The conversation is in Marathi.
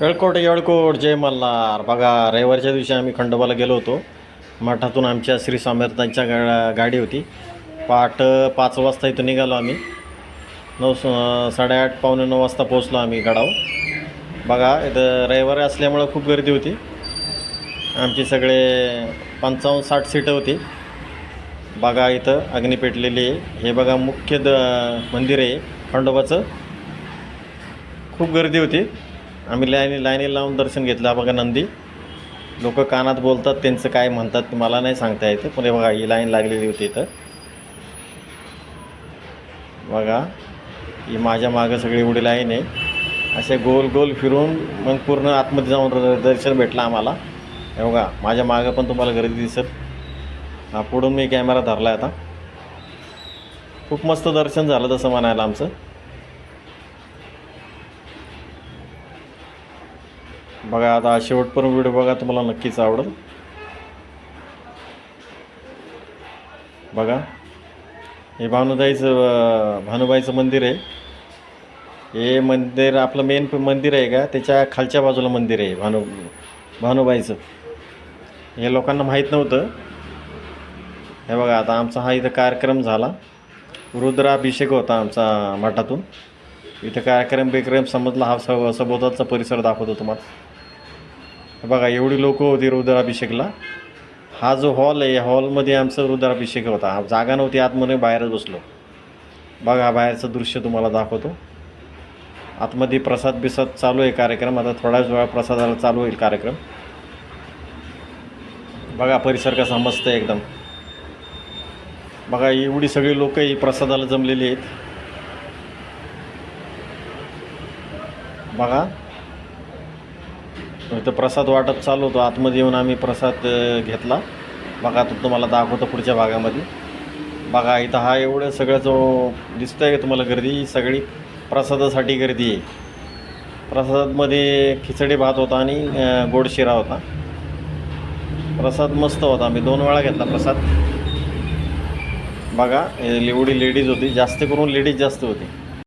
येळकोट येळकोट जय मल्हार. बघा रविवारच्या दिवशी आम्ही खंडोबाला गेलो होतो. मठातून आमच्या श्री स्वामीर्थांच्या गा गाडी होती. पहाट पाच वाजता इथं निघालो आम्ही. नऊ स- साडेआठ पावणे नऊ वाजता पोचलो आम्ही गडावर. बघा इथं रविवार असल्यामुळं खूप गर्दी होती. आमची सगळे पंचावन्न साठ सीटं होती. बघा इथं अग्नी पेटलेली आहे. हे बघा मुख्य द मंदिर आहे खंडोबाचं. खूप गर्दी होती. आम्ही लाईनी लाईनी लावून दर्शन घेतलं. हा बघा नंदी. लोक कानात बोलतात त्यांचं काय म्हणतात ते मला नाही सांगता येतं. पण हे बघा ही लाईन लागलेली होती इथं. बघा ही माझ्या मागं सगळी एवढी लाईन आहे. असे गोल गोल फिरून मग पूर्ण आतमध्ये जाऊन दर्शन भेटलं आम्हाला. हे बघा माझ्या मागं पण तुम्हाला गर्दी दिसत. हा पुढून मी कॅमेरा धरला आता. खूप मस्त दर्शन झालं तसं म्हणायला आमचं. बघा आता शेवटपर्यंत व्हिडिओ बघा तुम्हाला नक्कीच आवडेल. बघा हे भानुदाईचं भानुबाईचं मंदिर आहे. हे मंदिर आपलं मेन मंदिर आहे का? त्याच्या खालच्या बाजूला मंदिर आहे भानु भानुबाईचं. हे लोकांना माहीत नव्हतं. हे बघा आता आमचा हा इथं कार्यक्रम झाला. रुद्राभिषेक होता आमचा मठातून. इथं कार्यक्रम बिक्रम समजला हा सव सभोवतालचा परिसर दाखवतो तुम्हाला. बघा एवढी लोक होती रुद्राभिषेकला. हा जो हॉल आहे या हॉलमध्ये आमचा रुद्राभिषेक होता. हा जागा नव्हती आतमध्ये बाहेरच बसलो. बघा बाहेरचं दृश्य तुम्हाला दाखवतो. आतमध्ये प्रसाद बिसाद चालू आहे कार्यक्रम. आता थोड्याच वेळा प्रसादाला चालू होईल कार्यक्रम. बघा परिसर कसा मस्त आहे एकदम. बघा एवढी सगळी लोक ही प्रसादाला जमलेली आहेत. बघा इथं प्रसाद वाटप चालू होतं. आतमध्ये येऊन आम्ही प्रसाद घेतला. बघा तो तुम्हाला दाखवतो पुढच्या भागामध्ये. बघा इथं हा एवढं सगळं जो दिसतं आहे तुम्हाला गर्दी ही सगळी प्रसादासाठी गर्दी आहे. प्रसादामध्ये खिचडी भात होता आणि गोड शिरा होता. प्रसाद मस्त होता. आम्ही दोन वेळा घेतला प्रसाद. बघा एवढी लेडीज होती. जास्त करून लेडीज जास्त होती.